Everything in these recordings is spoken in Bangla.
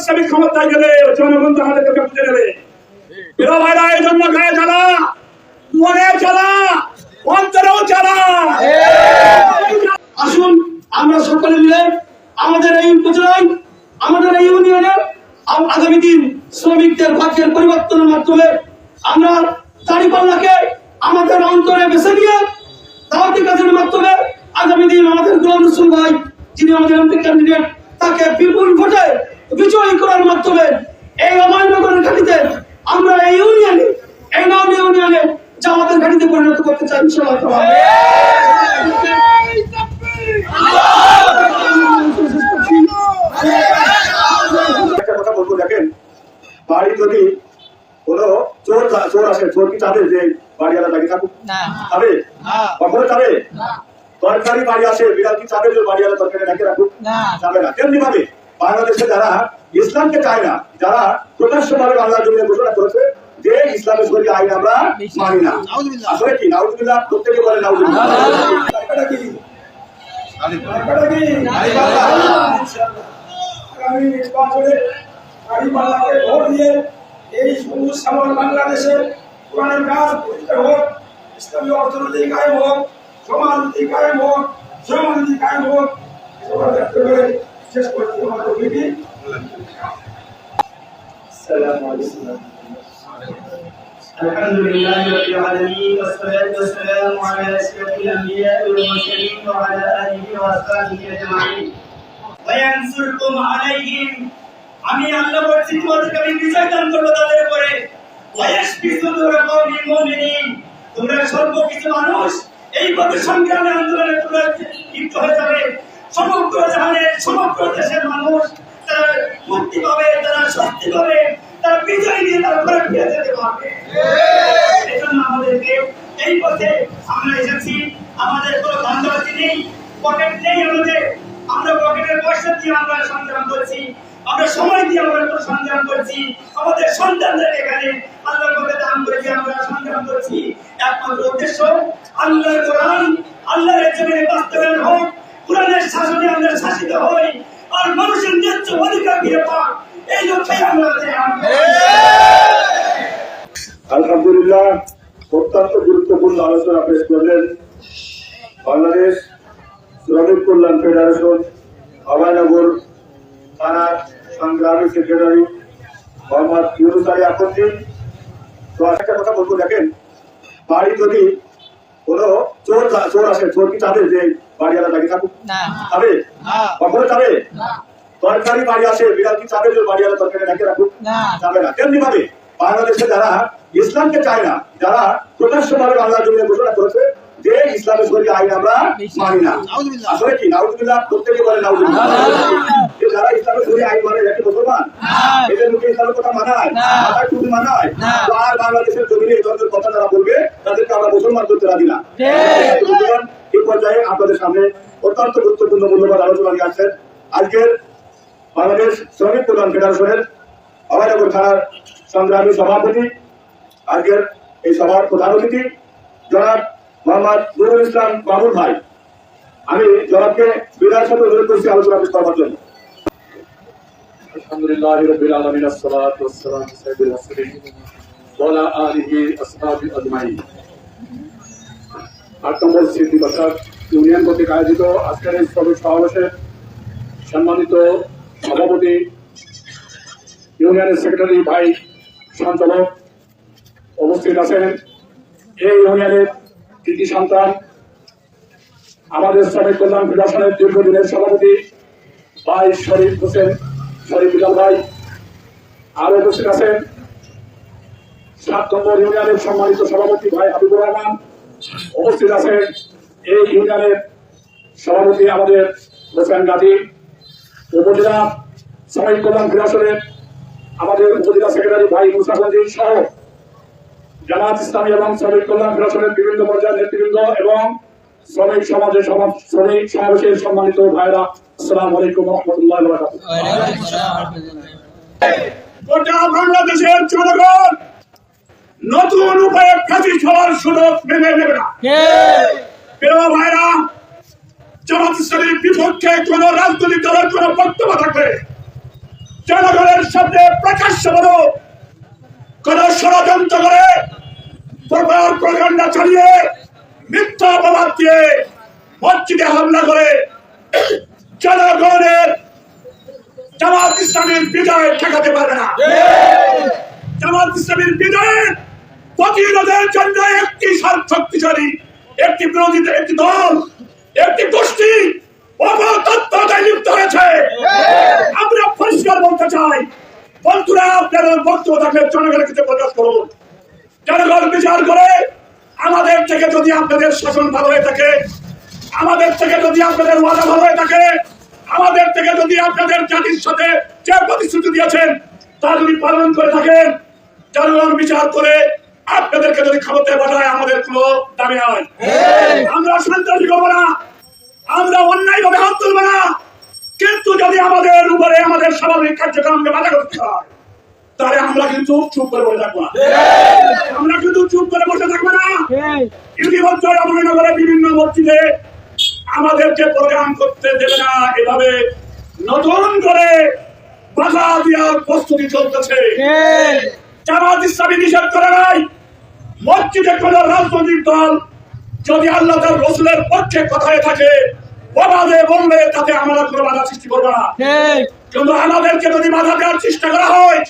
শ্রমিক ক্ষমতায় গেলে জনগণ তো আমাদেরকে বুঝে নেবে আমাদের এই আমাদের এই আগামী দিন শ্রমিকদের ভাগ্যের পরিবর্তনের মাধ্যমে আমরা দাঁড়িপাল্লাকে আমাদের অন্তরে বেছে নিয়ে দাওয়াতি কাজের মাধ্যমে আগামী দিন আমাদের রসুল ভাই, যিনি আমাদের ক্যান্ডিডেট তাকে বিপুল ভোটে বিজয়ী করার মাধ্যমে এই অমান্যগরের ঘাটিতে আমরা এই ইউনিয়নে এই নন ইউনিয়নে জামাতের ঘাটিতে পরিণত করতে চাই ইনশাআল্লাহ। বাড়ি যদি কোনো চোর চোর আসে চোর কি চাবে যে বাড়িওয়ালা দাঁড়িয়ে থাকুক? চাবে? কখনো চাবে? তরকারি বাড়ি আসে বিড়াল কি চাবে যে বাড়িওয়ালা তরকারি ঢাকে রাখুক? যাবে না। তেমনি ভাবে বাংলাদেশে যারা ইসলামকে চায় না যারা প্রকাশ্যভাবে বাংলার জন্য ঘোষণা করেছে যে ইসলামের শরীর আইন আমরা মানি না। আসলে কি? নাউজুবিল্লাহ প্রত্যেকে বলে নাউজুবিল্লাহ। আগামী নির্বাচনে দাঁড়িপাল্লাকে ভোট দিয়ে এই সবুজ বাংলাদেশে কোরআনের কাজ প্রতিষ্ঠা হোক ইসলামী অর্থনীতি কায়েম হোক সমাজনীতি কায়েম হোক শ্রমনীতি কায়েম হোক এসব ব্যক্ত করে। শেষ করতে আমাদের বিধি الحمد لله رب العالمين والصلاة والسلام على أشرف الأنبياء والمرسلين وعلى آله وأصحابه أجمعين وينصركم عليهم আমি আল্লাহ বলছি তোমাদেরকে আমি বিজয় দান করবো তাদের উপরে ওয়ায়াশফি সুদুর কওমিল মুমিনিন তোমরা সর্বকিছু মানুষ এই পথে সংগ্রামে আন্দোলনে তোমরা লিপ্ত হয়ে যাবে সমগ্র জাহানের, সমগ্র দেশের মানুষ তারা মুক্তি পাবে, তারা শান্তি পাবে, তারা বিজয় নিয়ে তারা ঘরে ফিরে যেতে পারবে। এজন্য আমাদেরকে এই পথে আমরা এসেছি। আমাদের কোনো ধান্দাবাজি নেই, পকেট নেই আমাদের। আমরা পকেটের পয়সা দিয়ে আমরা সংগ্রাম করছি। আমরা সময় দিয়ে আমরা কোনো সংগ্রাম করছি। আমাদের সন্তানদের এখানে আল্লাহর পথে দান করে দিয়ে আমরা সংগ্রাম করছি। একমাত্র উদ্দেশ্য, আল্লাহর কোরআন, আল্লাহর জমিনে বাস্তবায়ন হোক। কোরআনের শাসনে আমরা শাসিত হই আর মানুষের ন্যায্য অধিকার ফিরে পাক এই লক্ষ্যে আমরা আলহামদুলিল্লাহ, অত্যন্ত গুরুত্বপূর্ণ আলোচনা পেশ করলেন বাংলাদেশ শ্রমিক কল্যাণ ফেডারেশন অভয়নগর থানার সংগ্রামী সেক্রেটারি মোহাম্মদ ইউনুস আলী আকন্দি তো একটা কথা বলব, দেখেন, বাড়ি যদি কোনো চোর চোর আসে চোর কি চাবে যে বাড়িওয়ালা দাঁড়িয়ে থাকুক? চাবে? কখনো চাবে? তরকারি বাড়ি আসে বিড়াল কি চাবে যে বাড়িওয়ালা তরকারি ঢাকে রাখুক? যাবে না। তেমনি ভাবে বাংলাদেশে যারা ইসলামকে চায় না যারা প্রকাশ্যভাবে বাংলার জন্য ঘোষণা করেছে যে ইসলামের শরীর আইন আমরা মানি না। আসলে কি? নাউজুবিল্লাহ প্রত্যেকে বলে নাউজুবিল্লাহ। যারা ইসলামের শরীর আইন মানে একে মুসলমান এদের মুখে ইসলামের কথা মানায় মাথায় টুপি মানায় বাংলাদেশের জমিনে এই ধরনের কথা যারা বলবে তাদেরকে আমরা মুসলমান করতে রাজি না সুতরাং এই পর্যায়ে আপনাদের সামনে অত্যন্ত গুরুত্বপূর্ণ মূল্যবান আলোচনা নিয়ে আসছেন আজকের বাংলাদেশ শ্রমিক কল্যাণ ফেডারেশনের অভয়নগর থানার সংগ্রামী সভাপতি আজকের এই সভার প্রধান অতিথি জনাব মোহাম্মদ নুরুল ইসলাম বাবুল ভাই আমি জনাবকে বিদায়ের সাথে অনুরোধ করছি আলোচনা পেশ করবার জন্য الحمد لله رب العالمين الصلاة والسلام على سيد المرسلين وعلى آله أصحابه أجمعين আট নম্বর স্মৃতি বসাক ইউনিয়ন কর্তৃক আয়োজিত আজকের এই শ্রমিক সমাবেশে সম্মানিত সভাপতি ইউনিয়নের সেক্রেটারি ভাই সঞ্চালক উপস্থিত আছেন এই ইউনিয়নের কৃতি সন্তান আমাদের শ্রমিক কল্যাণ ফেডারেশনের দীর্ঘদিনের সভাপতি ভাই শরীফ হোসেন শরীফ বিলাল ভাই আরো উপস্থিত আছেন সাত নম্বর ইউনিয়নের সম্মানিত সভাপতি ভাই হাবিবুর রহমান উপস্থিত আছেন। এই ইউনিয়নের সভাপতি আমাদের হোসেন গাজী উপজেলা শ্রমিক কল্যাণ ফেডারেশনের আমাদের উপজেলা সেক্রেটারি ভাই মুসাফাজি সহ জামাত ইসলামী এবং শ্রমিক কল্যাণ ফেডারেশনের বিভিন্ন পর্যায়ের নেতৃবৃন্দ এবং শ্রমিক সমাজের শ্রমিক সমাবেশের সম্মানিত ভাইরা আসসালামু আলাইকুম রহমতুল্লাহ গোটা বাংলাদেশের জনগণ নতুন উপায়ে ফাঁসি হওয়ার সুযোগ মেনে নেবে না। প্রিয় ভাইরা জামাত ইসলামের বিপক্ষে কোন রাজনৈতিক দলের কোন বক্তব্য থাকলে জনগণের সামনে প্রকাশ্য বলো কোন ষড়যন্ত্র করে প্রকার প্রকাণ্ডা চালিয়ে মিথ্যা অপবাদ দিয়ে মসজিদে হামলা করে জনগণের জামাত ইসলামের বিজয় ঠেকাতে পারবে না। জামাত ইসলামের বিজয়ের প্রতিরোধের জন্য একটি শক্তিশালী, একটি বিরোধী, একটি দল, একটি গোষ্ঠী অপতত্ত্বতায় লিপ্ত হয়েছে। পরিষ্কার বলতে চাই, বন্ধুরা কাছে করুন। বিচার করে আমাদের থেকে যদি আপনাদের শাসন ভালো হয়ে থাকে, আমাদের থেকে যদি আপনাদের ভালো হয়ে থাকে, আমাদের থেকে যদি আপনাদের জাতির সাথে যে প্রতিশ্রুতি দিয়েছেন তা যদি পালন করে থাকেন, জনগণ বিচার করে আপনাদেরকে যদি ক্ষমতায় পাঠায় আমাদের কোনো দাবি নয় আমরা সন্ত্রাসী করব না আমরা অন্যায় ভাবে হাত তুলবো না। কিন্তু যদি আমাদের উপরে আমাদের স্বাভাবিক কার্যক্রমকে বাধা করতে হয় তাহলে আমরা কিন্তু চুপ করে বসে থাকব না। আমরা কিন্তু চুপ করে বসে থাকব না। ইতিমধ্যে বিভিন্ন মসজিদে আমাদেরকে প্রোগ্রাম করতে দেবে না এভাবে নতুন করে বাধা দেওয়ার প্রস্তুতি চলতেছে। জামাত ইসলামী নিষেধ করে নাই। মসজিদে কোন রাজনৈতিক দল যদি আল্লাহ তার রসুলের পক্ষে কথায় থাকে বাবাদে বললে তাতে আমরা কোনো বাধা সৃষ্টি করব না। কিন্তু আমাদেরকে যদি বাধা দেওয়ার চেষ্টা করা হয়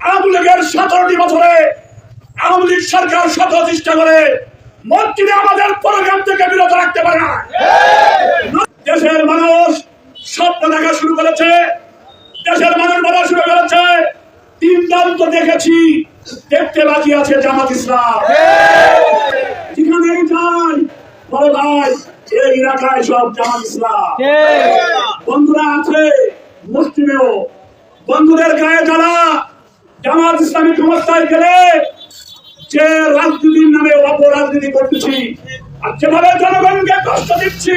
আওয়ামী লীগের সতেরোটি বছরে আওয়ামী লীগ সরকার শত চেষ্টা করে মসজিদে আমাদের প্রোগ্রাম থেকে বিরত রাখতে পারে না। দেশের মানুষ স্বপ্ন দেখা শুরু করেছে দেশের মানুষ বলা শুরু করেছে তিন দল তো দেখেছি। দেখতে বাকি আছে জামাত ইসলাম। যেখানেই যাই বড় ভাই, এই এলাকায় সব জামাত ইসলাম। বন্ধুরা আছে, মুসলিমেও। বন্ধুদের গায়ে যারা জামাত ইসলামী ক্ষমতায় গেলে যে রাজনীতির নামে অপরাজনীতি করতেছি, আর যেভাবে জনগণকে কষ্ট দিচ্ছি,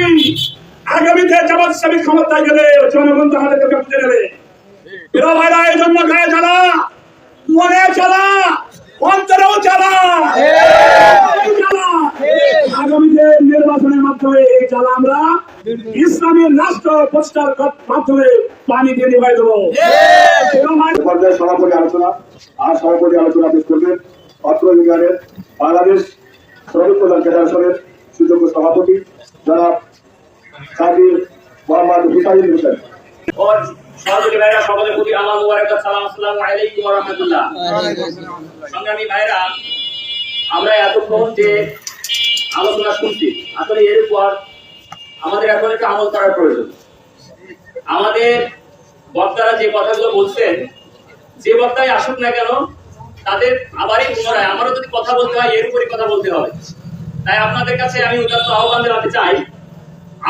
আগামীতে জামাত ইসলামী ক্ষমতায় গেলে জনগণ তো আমাদেরকে বুঝে নেবে। ভাইরা এই জন্য গায়ে জ্বালা মনে জ্বালা অন্তরেও জ্বালা আগামীতে নির্বাচনের মাধ্যমে এই জ্বালা আমরা ইসলামী রাষ্ট্র প্রতিষ্ঠার মাধ্যমে পানি দিয়ে নিভাই দেবো। পর্যায়ে সভাপতি আলোচনা, আর সভাপতি আলোচনা পেশ করবেন। অত্র ইউনিয়নের হুসাইন হোসেন। যে কথাগুলো বলছেন, যে বক্তায় আসুক না কেন, তাদের আবারই পুনরায় আমারও যদি কথা বলতে হয়, এর উপরই কথা বলতে হবে। তাই আপনাদের কাছে আমি উদাত্ত আহ্বান জানাতে চাই,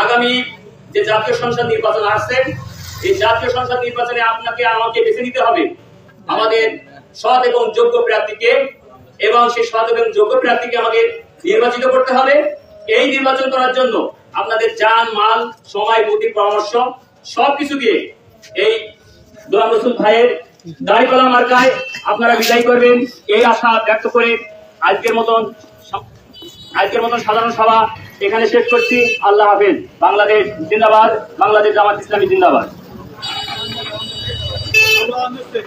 আগামী যে জাতীয় সংসদ নির্বাচন আসছে এই জাতীয় সংসদ নির্বাচনে আপনাকে, আমাকে বেছে নিতে হবে। আমাদের সৎ এবং যোগ্য প্রার্থীকে এবং সেই সৎ এবং যোগ্য প্রার্থীকে আমাদের নির্বাচিত করতে হবে। এই নির্বাচন করার জন্য আপনাদের যান, মাল, সময় বুদ্ধি পরামর্শ সবকিছু দিয়ে এই গোলাম রসুল ভাইয়ের দাড়িপালা মার্কায় আপনারা বিদায় করবেন। এই আশা ব্যক্ত করে আজকের মতন আজকের মতন সাধারণ সভা এখানে শেষ করছি। আল্লাহ হাফেজ। বাংলাদেশ জিন্দাবাদ। বাংলাদেশ জামাত ইসলামী জিন্দাবাদ। Devam etsin.